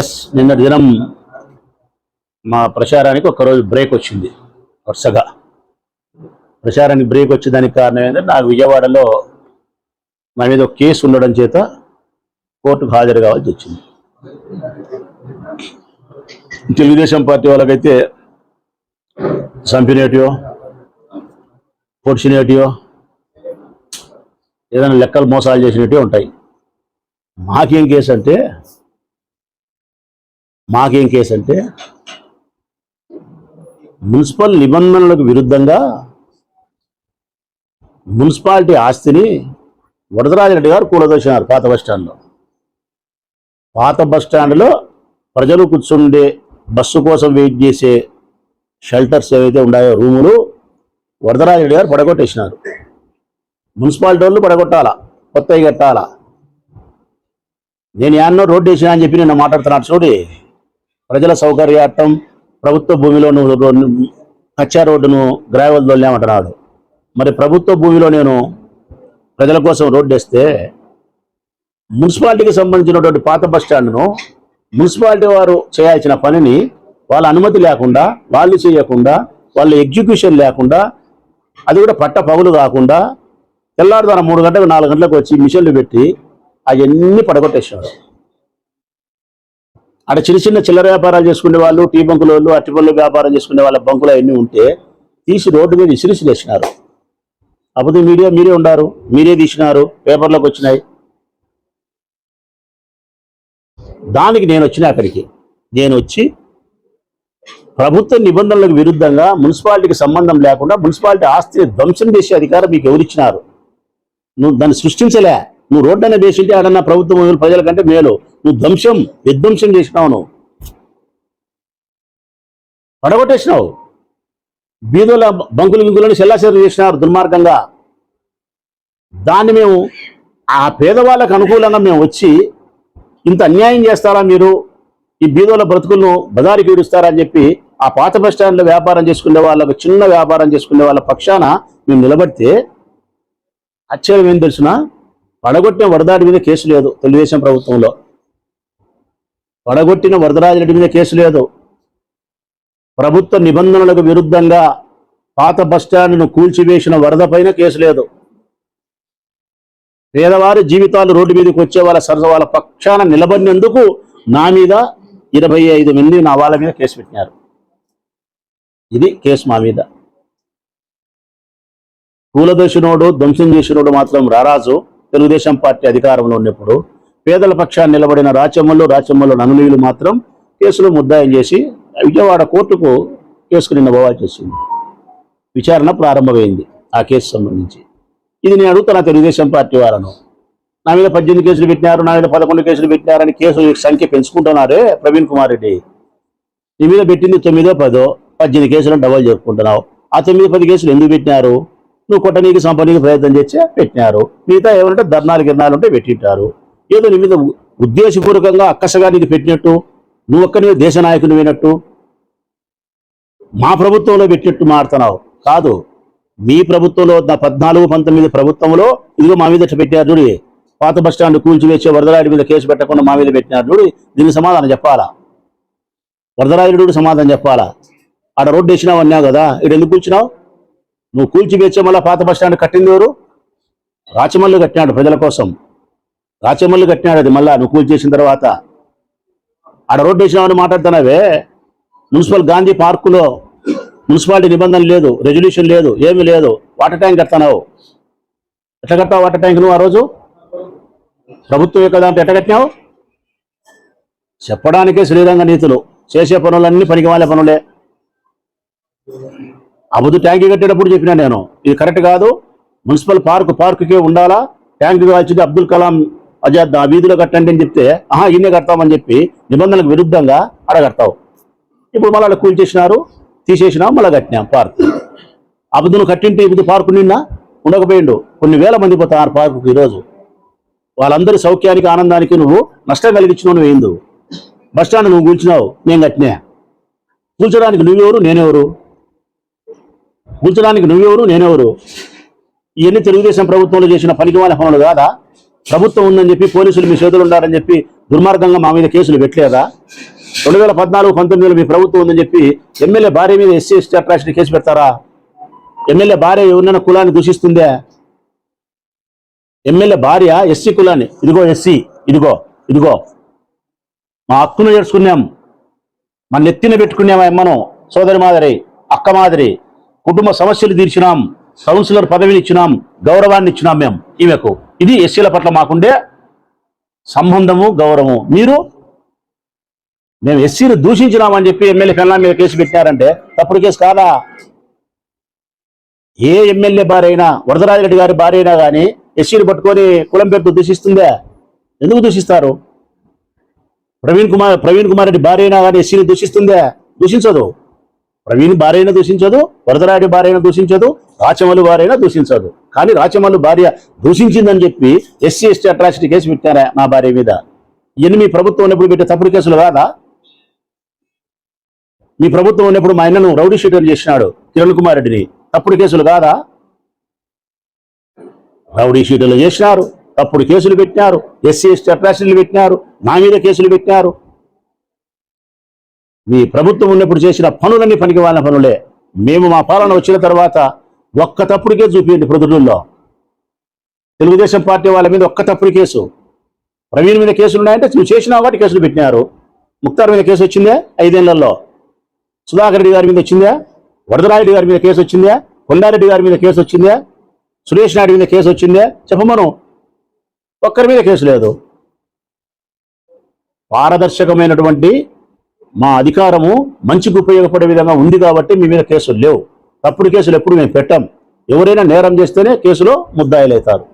Yes నిన్నటి దినం మా ప్రచారానికి ఒకరోజు బ్రేక్ వచ్చింది వరుసగా. ప్రచారానికి బ్రేక్ వచ్చేదానికి కారణం ఏంటంటే నాకు విజయవాడలో నా మీద ఒక కేసు ఉండడం చేత కోర్టుకు హాజరు కావాల్సి వచ్చింది. తెలుగుదేశం పార్టీ వాళ్ళకైతే చంపినేటియో పొడిచినేటియో ఏదైనా లెక్కలు మోసాలు చేసినట్టే ఉంటాయి. మాకేం కేసు అంటే మాకేం కేసు అంటే మున్సిపల్ నిబంధనలకు విరుద్ధంగా మున్సిపాలిటీ ఆస్తిని వరదరాజరెడ్డి గారు కూలదోసినారు పాత బస్ పాత బస్ ప్రజలు కూర్చుండే బస్సు కోసం వెయిట్ చేసే షెల్టర్స్ ఏవైతే ఉన్నాయో రూములు వరదరాజరెడ్డి గారు పడగొట్టేసినారు. మున్సిపాలిటీ వాళ్ళు పడగొట్టాలా? కొత్తవి కట్టాలా? నేను యాన్నో రోడ్డు వేసినా అని చెప్పి నిన్న మాట్లాడుతున్నాడు చూడి. ప్రజల సౌకర్యార్థం ప్రభుత్వ భూమిలో నువ్వు కచ్చా రోడ్డును గ్రావెల్ దొల్లామంటున్నాడు మరి ప్రభుత్వ భూమిలో నేను ప్రజల కోసం రోడ్డు వేస్తే మున్సిపాలిటీకి సంబంధించినటువంటి పాత బస్ స్టాండ్ను మున్సిపాలిటీ వారు చేయాల్సిన పనిని వాళ్ళ అనుమతి లేకుండా వాళ్ళు చేయకుండా వాళ్ళ ఎగ్జిక్యూషన్ లేకుండా అది కూడా పట్ట పగులు కాకుండా తెల్లారుదాన మూడు గంటలకు నాలుగు గంటలకు వచ్చి మిషన్లు పెట్టి అవన్నీ పడగొట్టేసాడు అక్కడ చిన్న చిన్న చిల్లర వ్యాపారాలు చేసుకునే వాళ్ళు టీ బంకుల వాళ్ళు అట్టిపళ్ళు వ్యాపారం చేసుకునే వాళ్ళ బంకులు అవన్నీ ఉంటే తీసి రోడ్డు మీద ఇసిరిసి వేసినారు అప్పుడు మీడియా మీరే ఉండారు మీరే తీసినారు పేపర్లోకి వచ్చినాయి. దానికి నేను వచ్చిన అక్కడికి నేను వచ్చి ప్రభుత్వ నిబంధనలకు విరుద్ధంగా మున్సిపాలిటీకి సంబంధం లేకుండా మున్సిపాలిటీ ఆస్తిని ధ్వంసం చేసే అధికారం మీకు ఎవరిచ్చినారు? నువ్వు దాన్ని సృష్టించలే. నువ్వు రోడ్డు అనే వేసింటే ఆడన్నా ప్రభుత్వం ప్రజల కంటే మేలు. నువ్వు ధ్వంసం విధ్వంసం చేసినావు నువ్వు. పడగొట్టేసినావు. బీదోల బంకులు గింకులను సెల్లాసేరు చేసినారు దుర్మార్గంగా. దాన్ని మేము ఆ పేదవాళ్ళకు అనుకూలంగా మేము వచ్చి ఇంత అన్యాయం చేస్తారా మీరు? ఈ బీదోల బ్రతుకులను బదారికి ఈడుస్తారా అని చెప్పి ఆ పాత బస్ స్టాండ్లో వ్యాపారం చేసుకునే వాళ్ళకు చిన్న వ్యాపారం చేసుకునే వాళ్ళ పక్షాన మేము నిలబడితే ఆశ్చర్యం ఏం తెలుసునా? పడగొట్టిన వరదాడి మీద కేసు లేదు తెలుగుదేశం ప్రభుత్వంలో. పడగొట్టిన వరదరాజరెడ్డి మీద కేసు లేదు. ప్రభుత్వ నిబంధనలకు విరుద్ధంగా పాత బస్టాండ్ను కూల్చివేసిన వరద పైన కేసు లేదు. పేదవారి జీవితాలు రోడ్డు మీదకి వచ్చే వాళ్ళ సరస వాళ్ళ పక్షాన నిలబడినందుకు నా మీద ఇరవై ఐదు మంది నా వాళ్ళ మీద కేసు పెట్టినారు. ఇది కేసు మా మీద. కూలదోషినోడు ధ్వంసం చేసినోడు మాత్రం రారాజు. తెలుగుదేశం పార్టీ అధికారంలో ఉన్నప్పుడు పేదల పక్షాన్ని నిలబడిన రాచమ్మలు రాచమ్మలు ననులీలు మాత్రం కేసులు ముద్దాయం చేసి విజయవాడ కోర్టుకు కేసుకు నిన్న బోవా చేసింది. విచారణ ప్రారంభమైంది ఆ కేసు సంబంధించి. ఇది నేను అడుగుతున్నా తెలుగుదేశం పార్టీ వారను. నా మీద పద్దెనిమిది కేసులు పెట్టినారు నా మీద పదకొండు కేసులు పెట్టినారని కేసుల సంఖ్య పెంచుకుంటున్నారే ప్రవీణ్ కుమార్ రెడ్డి. నీ మీద పెట్టింది తొమ్మిదో పదో పద్దెనిమిది కేసులను డబల్ చేసుకుంటున్నావు. ఆ తొమ్మిది పది కేసులు ఎందుకు పెట్టినారు? నువ్వు కొట్టనీకి సంపనీకి ప్రయత్నం చేస్తే పెట్టినారు. మిగతా ఏమంటే ధర్నాలు గిర్నాలు ఉంటే పెట్టింటారు. ఏదో నీ మీద ఉద్దేశపూర్వకంగా అక్కసగా నీకు పెట్టినట్టు నువ్వు ఒక్కనివే దేశ నాయకుని వినట్టు మా ప్రభుత్వంలో పెట్టినట్టు మాడుతున్నావు కాదు మీ ప్రభుత్వంలో పద్నాలుగు పంతొమ్మిది ప్రభుత్వంలో ఇదిగో మా మీద పెట్టారు చూడి. పాత బస్ స్టాండ్ కూల్చివేసే వరదరాయుడి మీద కేసు పెట్టకుండా మా మీద పెట్టినారు చూడి. దీనికి సమాధానం చెప్పాలా? వరదరాయుడు సమాధానం చెప్పాలా? ఆడ రోడ్డు వేసినావు అన్నావు కదా ఇక్కడ ఎందుకు కూర్చున్నావు నువ్వు కూల్చివేసే మళ్ళీ పాత బస్టాండ్ కట్టింది ఎవరు? రాచమల్లు కట్టినాడు ప్రజల కోసం. రాచమల్లు కట్టినాడు అది మళ్ళా నువ్వు కూల్చేసిన తర్వాత. ఆడ రోడ్డు వేసినామని మాట్లాడుతున్నావే? మున్సిపల్ గాంధీ పార్కులో మున్సిపాలిటీ నిబంధన లేదు రెజల్యూషన్ లేదు ఏమీ లేదు. వాటర్ ట్యాంక్ కడతావు ఎట్లా కట్టావు వాటర్ ట్యాంక్ నువ్వు ఆ రోజు? ప్రభుత్వం యొక్క దాంట్లో ఎట్లా కట్టినావు? చెప్పడానికే శ్రీరంగ నీతులు. చేసే పనులన్నీ పనికిమాలే పనులే. అబుదు ట్యాంక్ కట్టేటప్పుడు చెప్పినా నేను ఇది కరెక్ట్ కాదు మున్సిపల్ పార్క్ పార్కుకే ఉండాలా ట్యాంక్ కాల్చింది అబ్దుల్ కలాం అజాద్ ఆ వీధిలో కట్టండి అని చెప్తే ఆహా ఇన్నే కడతామని చెప్పి నిబంధనలకు విరుద్ధంగా అడగడతావు. ఇప్పుడు మళ్ళీ అలా కూల్చేసినారు తీసేసినాం మళ్ళీ కట్టినాం పార్క్. అబుదును కట్టింటే ఇబ్బంది పార్కు నిన్న ఉండకపోయిండు. కొన్ని వేల మంది పోతారు పార్కుకు ఈరోజు. వాళ్ళందరి సౌఖ్యానికి ఆనందానికి నువ్వు నష్టం కలిగించినావు నువ్వు ఏందు బస్ స్టాండ్ నువ్వు కూల్చినావు నేను కట్టినా. కూల్చడానికి నువ్వెవరు నేనెవరు? కూల్చడానికి నువ్వెవరు నేనెవరు? ఇవన్నీ తెలుగుదేశం ప్రభుత్వంలో చేసిన పనికిమాల పనులు కాదా? ప్రభుత్వం ఉందని చెప్పి పోలీసులు మీ చేతులు ఉండాలని చెప్పి దుర్మార్గంగా మా మీద కేసులు పెట్టలేదా? రెండు వేల పద్నాలుగు పంతొమ్మిదిలో మీ ప్రభుత్వం ఉందని చెప్పి ఎమ్మెల్యే భార్య మీద ఎస్సీ ఎస్టీ అట్రాక్షన్ కేసు పెడతారా? ఎమ్మెల్యే భార్య ఎవరినైనా కులాన్ని దూషిస్తుందే? ఎమ్మెల్యే భార్య ఎస్సీ కులాన్ని ఇదిగో ఎస్సీ ఇదిగో ఇదిగో. మా హక్కును చేర్చుకున్నాం మన నెత్తిన పెట్టుకున్నాం అమ్మను సోదరి మాదిరి అక్క మాదిరి. కుటుంబ సమస్యలు తీర్చినాం కౌన్సిలర్ పదవిని ఇచ్చినాం గౌరవాన్ని ఇచ్చినాం మేము. ఈమెకు. ఇది ఎస్సీల పట్ల మాకుండే సంబంధము గౌరవము. మీరు మేము ఎస్సీని దూషించినామని చెప్పి ఎమ్మెల్యే కన్నా మీద కేసు పెట్టారంటే తప్పుడు కేసు కాదా? ఏ ఎమ్మెల్యే భార్య అయినా వరదరాజరెడ్డి గారి భార్య అయినా కానీ ఎస్సీని పట్టుకొని కులం పేరుతో దూషిస్తుందే? ఎందుకు దూషిస్తారు? ప్రవీణ్ కుమార్ ప్రవీణ్ కుమార్ రెడ్డి భార్య అయినా కానీ ఎస్సీని దూషిస్తుందే? దూషించదు. ప్రవీణ్ భార్యను దూషించదు వరదరాడి భార్యను దూషించదు రాచమల్లు భార్యను దూషించదు. కానీ రాచమల్లు భార్య దూషించిందని చెప్పి ఎస్సీ ఎస్టీ అట్రాసిటీ కేసు పెట్టారా నా భార్య మీద? ఇవన్నీ మీ ప్రభుత్వం ఉన్నప్పుడు పెట్టే తప్పుడు కేసులు కాదా? మీ ప్రభుత్వం ఉన్నప్పుడు మా ఆయనను రౌడీ షీటర్ చేసినాడు కిరణ్ కుమార్ రెడ్డిని. తప్పుడు కేసులు కాదా? రౌడీ షీటర్లు చేసినారు తప్పుడు కేసులు పెట్టినారు ఎస్సీ ఎస్టీ అట్రాసిటీలు పెట్టినారు నా మీద కేసులు పెట్టినారు. మీ ప్రభుత్వం ఉన్నప్పుడు చేసిన పనులన్నీ పనికి వాళ్ళ పనులే. మేము మా పాలన వచ్చిన తర్వాత ఒక్క తప్పుడు కేసు చూపించండి ప్రొద్దుటూరులో. తెలుగుదేశం పార్టీ వాళ్ళ మీద ఒక్క తప్పుడు కేసు. ప్రవీణ్ మీద కేసులు ఉన్నాయంటే నువ్వు చేసినా వాటి కేసులు పెట్టినారు. ముక్తార్ మీద కేసు వచ్చిందే ఐదేళ్ళలో. సుధాకర్ రెడ్డి గారి మీద వచ్చిందా? వరదరారెడ్డి గారి మీద కేసు వచ్చిందా? కొండారెడ్డి గారి మీద కేసు వచ్చిందా? సురేష్ నాయుడు మీద కేసు వచ్చిందా? చెప్పమను. ఒక్కరి మీద కేసు లేదు. పారదర్శకమైనటువంటి మా అధికారము మంచికి ఉపయోగపడే విధంగా ఉంది కాబట్టి మీ మీద కేసులు లేవు. తప్పుడు కేసులు ఎప్పుడు మేము పెట్టాం. ఎవరైనా నేరం చేస్తేనే కేసులో ముద్దాయిలవుతారు.